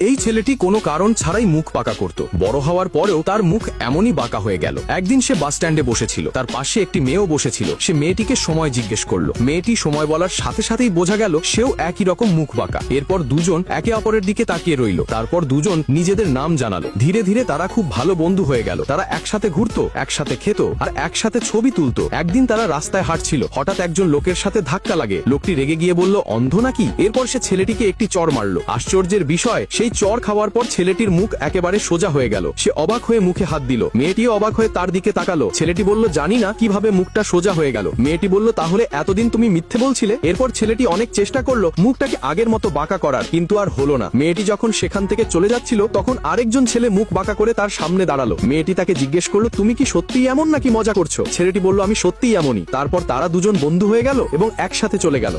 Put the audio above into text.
এই ছেলেটি কোনো কারণ ছাড়াই মুখ পাকা করত। বড় হওয়ার পরেও তার মুখ এমনই বাঁকা হয়ে গেল। একদিন সে বাস স্ট্যান্ডে বসেছিল। তার পাশে একটি মেয়েও বসেছিল। সে মেয়েটিকে সময় জিজ্ঞেস করল। মেয়েটি সময় বলার সাথে সাথেই বোঝা গেল, সেও একই রকম মুখ বাঁকা। এরপর দুজন একে অপরের দিকে তাকিয়ে রইল। তারপর দুজন নিজেদের নাম জানালো। ধীরে ধীরে তারা খুব ভালো বন্ধু হয়ে গেল। তারা একসাথে ঘুরতো, একসাথে খেত আর একসাথে ছবি তুলতো। একদিন তারা রাস্তায় হাঁটছিল। হঠাৎ একজন লোকের সাথে ধাক্কা লাগে। লোকটি রেগে গিয়ে বলল, অন্ধ নাকি? এরপর সে ছেলেটিকে একটি চর মারলো। আশ্চর্যের বিষয় সেই চর খাওয়ার পর ছেলেটির মুখ একেবারে সোজা হয়ে গেল। সে অবাক হয়ে মুখে হাত দিল। মেয়েটিও অবাক হয়ে তার দিকে তাকালো। ছেলেটি বলল, জানি না কীভাবে মুখটা সোজা হয়ে গেল। মেয়েটি বলল, তাহলে এতদিন তুমি মিথ্যে বলছিলে? এরপর ছেলেটি অনেক চেষ্টা করল মুখটাকে আগের মতো বাঁকা করার, কিন্তু আর হলো না। মেয়েটি যখন সেখান থেকে চলে যাচ্ছিল, তখন আরেকজন ছেলে মুখ বাঁকা করে তার সামনে দাঁড়াল। মেয়েটি তাকে জিজ্ঞেস করল, তুমি কি সত্যিই এমন নাকি মজা করছ? ছেলেটি বলল, আমি সত্যিই এমনই। তারপর তারা দুজন বন্ধু হয়ে গেল এবং একসাথে চলে গেল।